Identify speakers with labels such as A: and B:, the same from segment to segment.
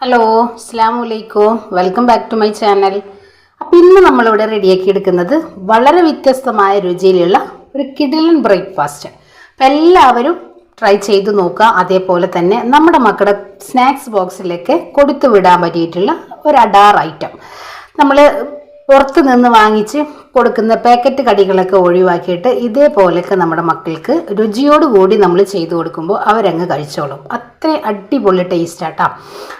A: Hello അസ്സാമലൈക്കും welcome back to my channel അപ്പം ഇന്ന് നമ്മളിവിടെ റെഡിയാക്കി എടുക്കുന്നത് വളരെ വ്യത്യസ്തമായ രുചിയിലുള്ള ഒരു കിഡിലൻ ബ്രേക്ക്ഫാസ്റ്റ് അപ്പം എല്ലാവരും ട്രൈ ചെയ്ത് നോക്കുക. അതേപോലെ തന്നെ നമ്മുടെ മക്കളുടെ സ്നാക്സ് ബോക്സിലേക്ക് കൊടുത്തു വിടാൻ പറ്റിയിട്ടുള്ള ഒരു അഡാർ ഐറ്റം നമ്മൾ പുറത്ത് നിന്ന് വാങ്ങിച്ച് കൊടുക്കുന്ന പാക്കറ്റ് കടികളൊക്കെ ഒഴിവാക്കിയിട്ട് ഇതേപോലെയൊക്കെ നമ്മുടെ മക്കൾക്ക് രുചിയോടുകൂടി നമ്മൾ ചെയ്തു കൊടുക്കുമ്പോൾ അവരങ്ങ് കഴിച്ചോളും. അത്രയും അടിപൊളി ടേസ്റ്റ് ആട്ടാ.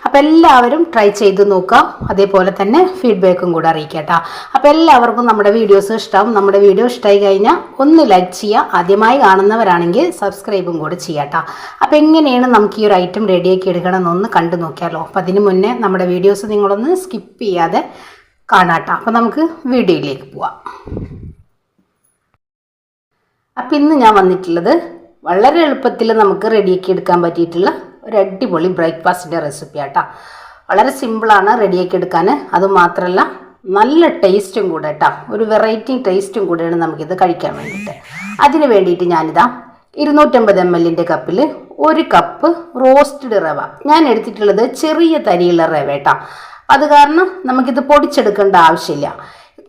A: അപ്പം എല്ലാവരും ട്രൈ ചെയ്ത് നോക്കാം. അതേപോലെ തന്നെ ഫീഡ്ബാക്കും കൂടെ അറിയിക്കട്ടാ. അപ്പോൾ എല്ലാവർക്കും നമ്മുടെ വീഡിയോസ് ഇഷ്ടമാവും നമ്മുടെ വീഡിയോ ഇഷ്ടമായി കഴിഞ്ഞാൽ ഒന്ന് ലൈക്ക് ചെയ്യുക ആദ്യമായി കാണുന്നവരാണെങ്കിൽ സബ്സ്ക്രൈബും കൂടെ ചെയ്യാട്ടാ. അപ്പം എങ്ങനെയാണ് നമുക്ക് ഈ ഒരു ഐറ്റം റെഡിയാക്കി എടുക്കണമെന്നൊന്ന് കണ്ടു നോക്കിയാലോ. അപ്പം അതിന് മുന്നേ നമ്മുടെ വീഡിയോസ് നിങ്ങളൊന്ന് സ്കിപ്പ് ചെയ്യാതെ കാണാട്ടോ. അപ്പം നമുക്ക് വീഡിയോയിലേക്ക് പോവാം. അപ്പം ഇന്ന് ഞാൻ വന്നിട്ടുള്ളത് വളരെ എളുപ്പത്തിൽ നമുക്ക് റെഡിയാക്കി എടുക്കാൻ പറ്റിയിട്ടുള്ള ഒരു അടിപൊളി ബ്രേക്ക്ഫാസ്റ്റിന്റെ റെസിപ്പി ആട്ടോ വളരെ സിമ്പിളാണ് റെഡിയാക്കി എടുക്കാൻ. അതുമാത്രമല്ല നല്ല ടേസ്റ്റും കൂടെ കേട്ടോ. ഒരു വെറൈറ്റി ടേസ്റ്റും കൂടെയാണ് നമുക്കിത് കഴിക്കാൻ വേണ്ടിയിട്ട്. അതിന് വേണ്ടിയിട്ട് ഞാനിതാ ഇരുന്നൂറ്റമ്പത് എം എല്ലിന്റെ കപ്പിൽ ഒരു കപ്പ് റോസ്റ്റഡ് റവ. ഞാൻ എടുത്തിട്ടുള്ളത് ചെറിയ തരിയുള്ള റവ കേട്ടോ അത് കാരണം നമുക്കിത് പൊടിച്ചെടുക്കേണ്ട ആവശ്യമില്ല.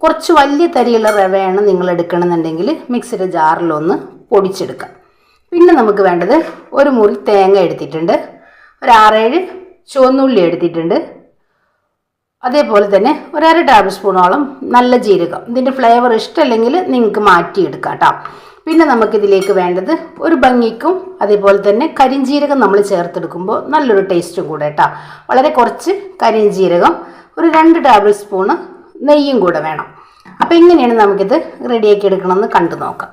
A: കുറച്ച് വലിയ തരിയുള്ള റവയാണ് നിങ്ങൾ എടുക്കണമെന്നുണ്ടെങ്കിൽ മിക്സിയുടെ ജാറിലൊന്ന് പൊടിച്ചെടുക്കാം. പിന്നെ നമുക്ക് വേണ്ടത് ഒരു മുറി തേങ്ങ എടുത്തിട്ടുണ്ട്. ഒരു ആറേഴ് ചുവന്നുള്ളി എടുത്തിട്ടുണ്ട്. അതേപോലെ തന്നെ ഒരര ടേബിൾ സ്പൂണോളം നല്ല ജീരകം. ഇതിന്റെ ഫ്ലേവർ ഇഷ്ടമല്ലെങ്കിൽ നിങ്ങൾക്ക് മാറ്റിയെടുക്കാം കേട്ടോ. പിന്നെ നമുക്കിതിലേക്ക് വേണ്ടത് ഒരു ഭംഗിക്കും അതേപോലെ തന്നെ കരിഞ്ജീരകം നമ്മൾ ചേർത്തെടുക്കുമ്പോൾ നല്ലൊരു ടേസ്റ്റും കൂടെ കേട്ടോ വളരെ കുറച്ച് കരിഞ്ജീരകം ഒരു രണ്ട് ടേബിൾ സ്പൂണ് നെയ്യും കൂടെ വേണം. അപ്പോൾ എങ്ങനെയാണ് നമുക്കിത് റെഡിയാക്കി എടുക്കണമെന്ന് കണ്ടു നോക്കാം.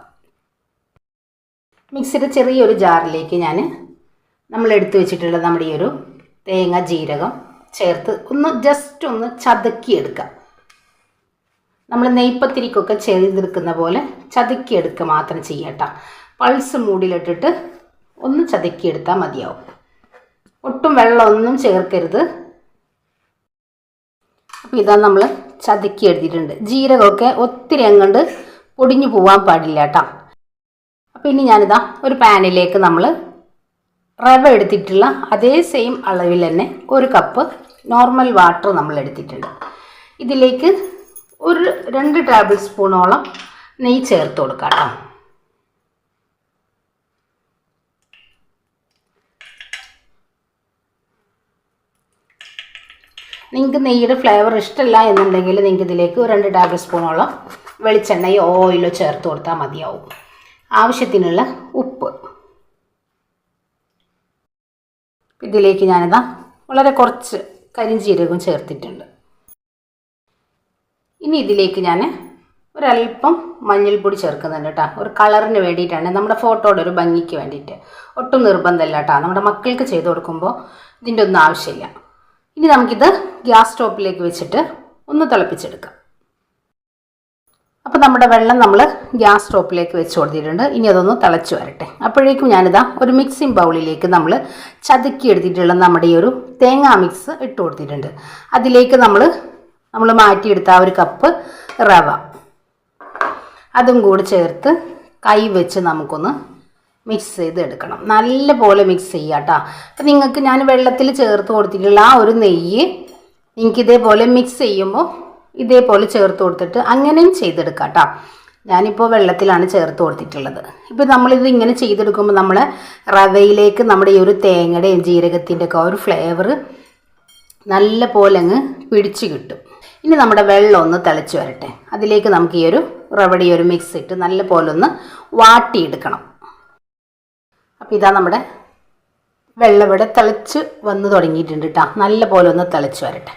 A: മിക്സിയുടെ ചെറിയൊരു ജാറിലേക്ക് ഞാൻ നമ്മൾ എടുത്തു വെച്ചിട്ടുള്ള നമ്മുടെ ഈ ഒരു തേങ്ങ ജീരകം ചേർത്ത് ഒന്ന് ജസ്റ്റ് ഒന്ന് ചതുക്കിയെടുക്കാം. നമ്മൾ നെയ്പ്പത്തിരിക്കൊക്കെ ചെയ്തെടുക്കുന്ന പോലെ ചതുക്കിയെടുക്കുക മാത്രം ചെയ്യട്ടോ. പൾസ് മൂടിലിട്ടിട്ട് ഒന്ന് ചതുക്കിയെടുത്താൽ മതിയാവും. ഒട്ടും വെള്ളമൊന്നും ചേർക്കരുത്. അപ്പോൾ ഇതാ നമ്മൾ ചതുക്കി എഴുതിയിട്ടുണ്ട് ജീരകമൊക്കെ ഒത്തിരി അങ്ങോട്ട് പൊടിഞ്ഞു പോകാൻ പാടില്ല കേട്ടോ അപ്പോൾ ഇനി ഞാനിതാ ഒരു പാനിലേക്ക് നമ്മൾ റവ എടുത്തിട്ടുള്ള അതേ സെയിം അളവിൽ തന്നെ ഒരു കപ്പ് നോർമൽ വാട്ടർ നമ്മൾ എടുത്തിട്ടുണ്ട് ഇതിലേക്ക് ഒരു രണ്ട് ടേബിൾ സ്പൂണോളം നെയ്യ് ചേർത്ത് കൊടുക്കാം കേട്ടോ നിങ്ങൾക്ക് നെയ്യുടെ ഫ്ലേവർ ഇഷ്ടമല്ല എന്നുണ്ടെങ്കിൽ നിങ്ങൾക്ക് ഇതിലേക്ക് ഒരു രണ്ട് ടേബിൾ സ്പൂണോളം വെളിച്ചെണ്ണയോ ഓയിലോ ചേർത്ത് കൊടുത്താൽ മതിയാവും. ആവശ്യത്തിനുള്ള ഉപ്പ്. ഇതിലേക്ക് ഞാനിതാ വളരെ കുറച്ച് കരിഞ്ചീരകം ചേർത്തിട്ടുണ്ട്. ഇനി ഇതിലേക്ക് ഞാൻ ഒരല്പം മഞ്ഞൾപ്പൊടി ചേർക്കുന്നുണ്ട് കേട്ടോ ഒരു കളറിന് വേണ്ടിയിട്ടാണ്. നമ്മുടെ ഫോട്ടോയുടെ ഒരു ഭംഗിക്ക് വേണ്ടിയിട്ട്. ഒട്ടും നിർബന്ധമില്ല കേട്ടോ നമ്മുടെ മക്കൾക്ക് ചെയ്ത് കൊടുക്കുമ്പോൾ ഇതിന്റെ ഒന്നും ആവശ്യമില്ല. ഇനി നമുക്കിത് ഗ്യാസ് സ്റ്റോപ്പിലേക്ക് വെച്ചിട്ട് ഒന്ന് തിളപ്പിച്ചെടുക്കാം. അപ്പോൾ നമ്മുടെ വെള്ളം നമ്മൾ ഗ്യാസ് സ്റ്റോപ്പിലേക്ക് വെച്ച് കൊടുത്തിട്ടുണ്ട്. ഇനി അതൊന്ന് തിളച്ച് വരട്ടെ. അപ്പോഴേക്കും ഞാനിതാ ഒരു മിക്സിംഗ് ബൗളിലേക്ക് നമ്മൾ ചതുക്കി എടുത്തിട്ടുള്ള നമ്മുടെ ഈ ഒരു തേങ്ങാ മിക്സ് ഇട്ട് കൊടുത്തിട്ടുണ്ട്. അതിലേക്ക് നമ്മൾ നമ്മൾ മാറ്റിയെടുത്ത ആ ഒരു കപ്പ് റവ. അതും കൂടി ചേർത്ത് കൈ വെച്ച് നമുക്കൊന്ന് മിക്സ് ചെയ്ത് എടുക്കണം നല്ല പോലെ മിക്സ് ചെയ്യുക കേട്ടോ അപ്പം നിങ്ങൾക്ക് ഞാൻ വെള്ളത്തിൽ ചേർത്ത് കൊടുത്തിട്ടുള്ള ആ ഒരു നെയ്യ് നിങ്ങൾക്ക് ഇതേപോലെ മിക്സ് ചെയ്യുമ്പോൾ ഇതേപോലെ ചേർത്ത് കൊടുത്തിട്ട് അങ്ങനെയും ചെയ്തെടുക്കാം കേട്ടോ ഞാനിപ്പോൾ വെള്ളത്തിലാണ് ചേർത്ത് കൊടുത്തിട്ടുള്ളത്. ഇപ്പോൾ നമ്മളിത് ഇങ്ങനെ ചെയ്തെടുക്കുമ്പോൾ നമ്മൾ റവയിലേക്ക് നമ്മുടെ ഈ ഒരു തേങ്ങയുടെയും ജീരകത്തിന്റെ ഒക്കെ ഒരു ഫ്ലേവർ നല്ല പോലെ അങ്ങ് പിടിച്ച് കിട്ടും. ഇനി നമ്മുടെ വെള്ളം ഒന്ന് തിളച്ച് വരട്ടെ. അതിലേക്ക് നമുക്ക് ഈ ഒരു റവടി ഒരു മിക്സ് ഇട്ട് നല്ല പോലെ ഒന്ന് വാട്ടിയെടുക്കണം. അപ്പോൾ ഇതാ നമ്മുടെ വെള്ളം ഇവിടെ തിളച്ച് വന്ന് തുടങ്ങിയിട്ടുണ്ട് കേട്ടോ നല്ല പോലെ ഒന്ന് തിളച്ച് വരട്ടെ.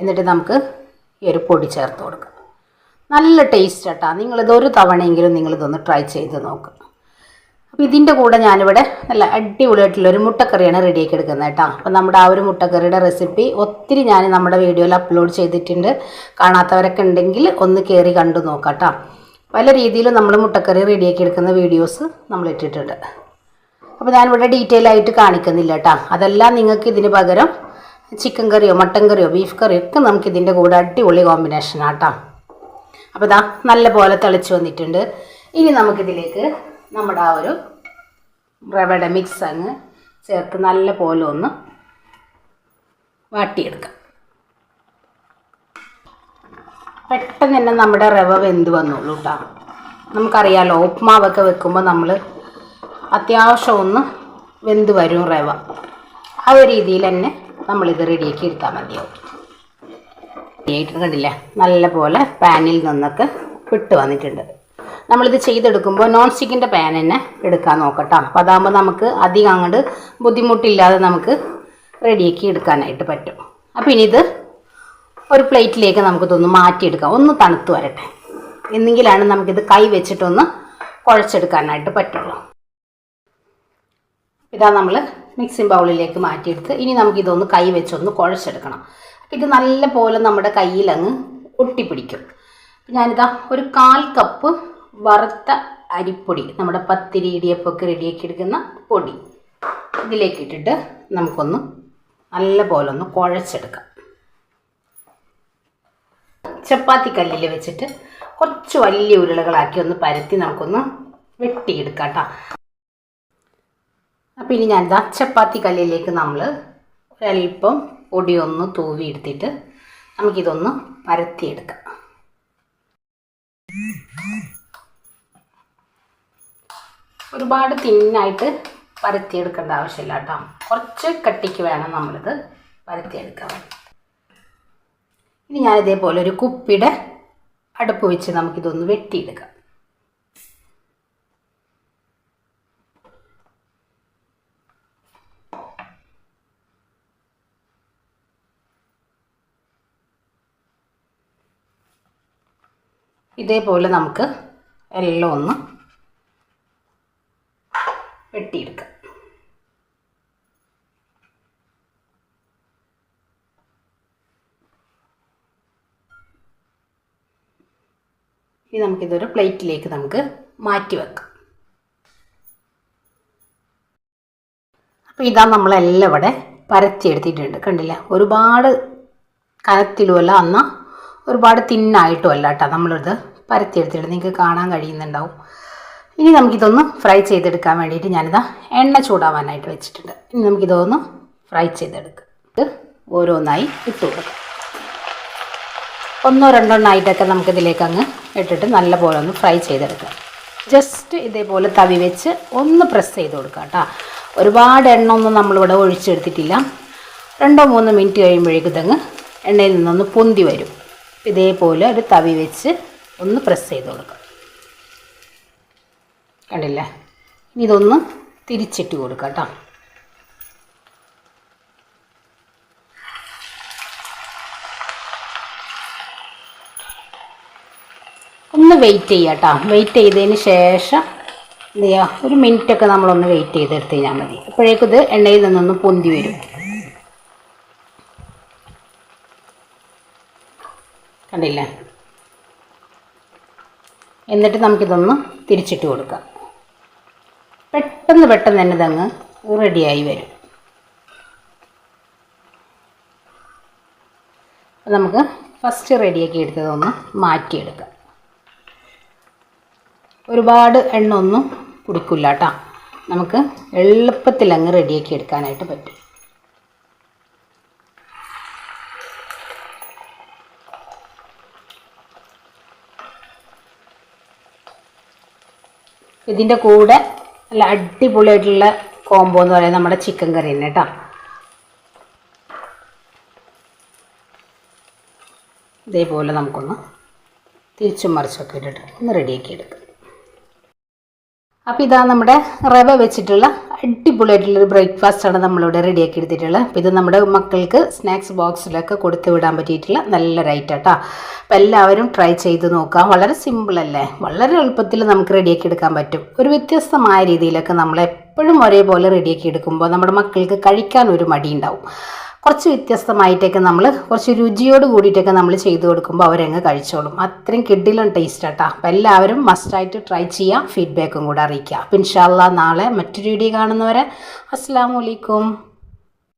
A: എന്നിട്ട് നമുക്ക് ഈ ഒരു പൊടി ചേർത്ത് കൊടുക്കാം. നല്ല ടേസ്റ്റ് കേട്ടോ നിങ്ങളിത് ഒരു തവണയെങ്കിലും നിങ്ങളിതൊന്ന് ട്രൈ ചെയ്ത് നോക്കുക അപ്പോൾ ഇതിന്റെ കൂടെ ഞാനിവിടെ നല്ല അടിപൊളിയായിട്ടുള്ള ഒരു മുട്ടക്കറിയാണ് റെഡിയാക്കി എടുക്കുന്നത് കേട്ടോ. അപ്പോൾ നമ്മുടെ ആ ഒരു മുട്ടക്കറിയുടെ റെസിപ്പി ഒത്തിരി ഞാൻ നമ്മുടെ വീഡിയോയിൽ അപ്ലോഡ് ചെയ്തിട്ടുണ്ട്. കാണാത്തവരൊക്കെ ഉണ്ടെങ്കിൽ ഒന്ന് കയറി കണ്ടു നോക്കാം കേട്ടോ. പല രീതിയിലും നമ്മൾ മുട്ടക്കറി റെഡിയാക്കി എടുക്കുന്ന വീഡിയോസ് നമ്മൾ ഇട്ടിട്ടുണ്ട്. അപ്പോൾ ഞാനിവിടെ ഡീറ്റെയിൽ ആയിട്ട് കാണിക്കുന്നില്ല കേട്ടോ. അതെല്ലാം നിങ്ങൾക്ക് ഇതിന് പകരം ചിക്കൻ കറിയോ മട്ടൻ കറിയോ ബീഫ് കറിയോ ഒക്കെ നമുക്ക് ഇതിന്റെ കൂടെ അടിപൊളി കോമ്പിനേഷനാണ് കേട്ടോ. അപ്പോൾ ഇതാ നല്ല പോലെ തിളച്ച് വന്നിട്ടുണ്ട്. ഇനി നമുക്കിതിലേക്ക് നമ്മുടെ ആ ഒരു റവയുടെ മിക്സ് അങ്ങ് ചേർത്ത് നല്ല പോലെ ഒന്ന് വാട്ടിയെടുക്കാം. പെട്ടെന്ന് തന്നെ നമ്മുടെ റവ വെന്ത് വന്നോളൂ കേട്ടോ നമുക്കറിയാലോ ഉപ്മാവൊക്കെ വെക്കുമ്പോൾ നമ്മൾ അത്യാവശ്യം ഒന്ന് വെന്ത് വരും റവ. ആ ഒരു രീതിയിൽ തന്നെ നമ്മളിത് റെഡിയാക്കി എടുത്താൽ മതിയാവും. റെഡിയായിട്ട് കണ്ടില്ലേ? നല്ല പോലെ പാനിൽ നിന്നൊക്കെ വിട്ട് വന്നിട്ടുണ്ട്. നമ്മളിത് ചെയ്തെടുക്കുമ്പോൾ നോൺ സ്റ്റിക്കിന്റെ പാൻ തന്നെ എടുക്കാൻ നോക്കട്ടോ. അപ്പോൾ അതാകുമ്പോൾ നമുക്ക് അധികം അങ്ങോട്ട് ബുദ്ധിമുട്ടില്ലാതെ നമുക്ക് റെഡിയാക്കി എടുക്കാനായിട്ട് പറ്റും. അപ്പോൾ ഇനി ഇത് ഒരു പ്ലേറ്റിലേക്ക് നമുക്കിതൊന്ന് മാറ്റിയെടുക്കാം. ഒന്ന് തണുത്ത് വരട്ടെ. എന്നെങ്കിലാണ് നമുക്കിത് കൈ വെച്ചിട്ടൊന്ന് കുഴച്ചെടുക്കാനായിട്ട് പറ്റുള്ളൂ. ഇതാ നമ്മൾ മിക്സിംഗ് ബൗളിലേക്ക് മാറ്റിയെടുത്ത് ഇനി നമുക്കിതൊന്ന് കൈ വെച്ചൊന്ന് കുഴച്ചെടുക്കണം. അപ്പോൾ ഇത് നല്ല പോലെ നമ്മുടെ കയ്യിലങ്ങ് ഒട്ടിപ്പിടിക്കും. ഞാനിതാ ഒരു കാൽ കപ്പ് വറുത്ത അരിപ്പൊടി നമ്മുടെ പത്തിരി ഇടിയപ്പൊക്കെ റെഡിയാക്കി എടുക്കുന്ന പൊടി. ഇതിലേക്ക് ഇട്ടിട്ട് നമുക്കൊന്ന് നല്ല പോലെ ഒന്ന് കുഴച്ചെടുക്കാം. ചപ്പാത്തി കല്ലിൽ വെച്ചിട്ട് കുറച്ച് വലിയ ഉരുളകളാക്കി ഒന്ന് പരത്തി നമുക്കൊന്ന് വെട്ടിയെടുക്കാം കേട്ടോ അപ്പോൾ ഇനി ഞാൻ ഇതാ ചപ്പാത്തി കല്ലിലേക്ക് നമ്മൾ ഒരല്പം പൊടി ഒന്ന് തൂവി എടുത്തിട്ട് നമുക്കിതൊന്ന് പരത്തിയെടുക്കാം. ഒരുപാട് തിന്നായിട്ട് പരത്തിയെടുക്കേണ്ട ആവശ്യമില്ല കേട്ടോ. കുറച്ച് കട്ടിക്ക് വേണം നമ്മളിത് പരത്തിയെടുക്കാൻ. ഇനി ഞാൻ ഇതേപോലെ ഒരു കുപ്പിയുടെ അടുപ്പ് വെച്ച് നമുക്കിതൊന്ന് വെട്ടിയെടുക്കാം. ഇതേപോലെ നമുക്ക് എല്ലാം ഒന്ന് വെട്ടിയെടുക്കാം ഇനി നമുക്കിതൊരു പ്ലേറ്റിലേക്ക് നമുക്ക് മാറ്റി വെക്കാം. അപ്പോൾ ഇതാ നമ്മളെല്ലാം ഇവിടെ പരത്തിയെടുത്തിട്ടുണ്ട്. കണ്ടില്ല? ഒരുപാട് കനത്തിലുമല്ല എന്നാൽ ഒരുപാട് തിന്നായിട്ടും അല്ല കേട്ടോ നമ്മളിത് പരത്തിയെടുത്തിട്ട് നിങ്ങൾക്ക് കാണാൻ കഴിയുന്നുണ്ടാവും. ഇനി നമുക്കിതൊന്ന് ഫ്രൈ ചെയ്തെടുക്കാൻ വേണ്ടിയിട്ട് ഞാനിതാ എണ്ണ ചൂടാവാനായിട്ട് വെച്ചിട്ടുണ്ട്. ഇനി നമുക്കിതൊന്ന് ഫ്രൈ ചെയ്തെടുക്കാം. ഇത് ഓരോന്നായി ഇട്ട് കൊടുക്കാം. ഒന്നോ രണ്ടോ നൈറ്റൊക്കെ നമുക്കിതിലേക്ക് അങ്ങ് ഇട്ടിട്ട് നല്ലപോലെ ഒന്ന് ഫ്രൈ ചെയ്തെടുക്കാം. ജസ്റ്റ് ഇതേപോലെ തവി വെച്ച് ഒന്ന് പ്രസ് ചെയ്ത് കൊടുക്കുക കേട്ടോ. ഒരുപാട് എണ്ണ ഒന്നും നമ്മളിവിടെ ഒഴിച്ചെടുത്തിട്ടില്ല. രണ്ടോ മൂന്നോ മിനിറ്റ് കഴിയുമ്പോഴേക്കും ഇതങ്ങ് എണ്ണയിൽ നിന്നൊന്ന് പൊന്തി വരും. ഇതേപോലെ ഒരു തവി വെച്ച് ഒന്ന് പ്രസ് ചെയ്ത് കൊടുക്കുക കണ്ടില്ലേ? ഇനി ഇതൊന്ന് തിരിച്ചിട്ട് കൊടുക്കാം കേട്ടോ ഒന്ന് വെയിറ്റ് ചെയ്യാം കേട്ടോ വെയിറ്റ് ചെയ്തതിന് ശേഷം എന്ത് ചെയ്യുക ഒരു മിനിറ്റൊക്കെ നമ്മളൊന്ന് വെയിറ്റ് ചെയ്തെടുത്ത് കഴിഞ്ഞാൽ മതി. അപ്പോഴേക്കും ഇത് എണ്ണയിൽ നിന്നൊന്ന് പൊന്തി വരും. കണ്ടില്ലേ? എന്നിട്ട് നമുക്കിതൊന്ന് തിരിച്ചിട്ട് കൊടുക്കാം. പെട്ടെന്ന് പെട്ടെന്ന് തന്നെ ഇതങ്ങ് റെഡിയായി വരും. അപ്പം നമുക്ക് ഫസ്റ്റ് റെഡിയാക്കി എടുത്തതൊന്ന് മാറ്റിയെടുക്കാം. ഒരുപാട് എണ്ണ ഒന്നും കുടിക്കില്ല കേട്ടോ നമുക്ക് എളുപ്പത്തിൽ അങ്ങ് റെഡിയാക്കി എടുക്കാനായിട്ട് പറ്റും. ഇതിന്റെ കൂടെ നല്ല അടിപൊളിയായിട്ടുള്ള കോംബോ എന്ന് പറയുന്നത് നമ്മുടെ ചിക്കൻ കറി തന്നെ കേട്ടോ ഇതേപോലെ നമുക്കൊന്ന് തിരിച്ചും മറിച്ചൊക്കെ ഇട്ടിട്ട് ഒന്ന് റെഡിയാക്കി എടുക്കാം. അപ്പോൾ ഇതാ നമ്മുടെ റവ വെച്ചിട്ടുള്ള അടിപൊളിയായിട്ടുള്ളൊരു ബ്രേക്ക്ഫാസ്റ്റാണ് നമ്മളിവിടെ റെഡിയാക്കി എടുത്തിട്ടുള്ളത്. അപ്പോൾ ഇത് നമ്മുടെ മക്കൾക്ക് സ്നാക്സ് ബോക്സിലൊക്കെ കൊടുത്തു വിടാൻ പറ്റിയിട്ടുള്ള നല്ലൊരു ഐറ്റം കേട്ടോ അപ്പോൾ എല്ലാവരും ട്രൈ ചെയ്ത് നോക്കാം. വളരെ സിമ്പിളല്ലേ വളരെ എളുപ്പത്തിൽ നമുക്ക് റെഡിയാക്കി എടുക്കാൻ പറ്റും. ഒരു വ്യത്യസ്തമായ രീതിയിലൊക്കെ നമ്മൾ എപ്പോഴും ഒരേപോലെ റെഡിയാക്കി എടുക്കുമ്പോൾ നമ്മുടെ മക്കൾക്ക് കഴിക്കാൻ ഒരു മടി ഉണ്ടാവും കുറച്ച് വ്യത്യസ്തമായിട്ടൊക്കെ നമ്മൾ കുറച്ച് രുചിയോട് കൂടിയിട്ടൊക്കെ നമ്മൾ ചെയ്ത് കൊടുക്കുമ്പോൾ അവരങ്ങ് കഴിച്ചോളും. അത്രയും കിഡിലും ടേസ്റ്റ് ആട്ടാ. അപ്പോൾ എല്ലാവരും മസ്റ്റായിട്ട് ട്രൈ ചെയ്യാം. ഫീഡ്ബാക്കും കൂടെ അറിയിക്കുക അപ്പം ഇൻഷാല്ല നാളെ മറ്റൊരു വീഡിയോ കാണുന്നവരെ അസ്സാം വലൈക്കും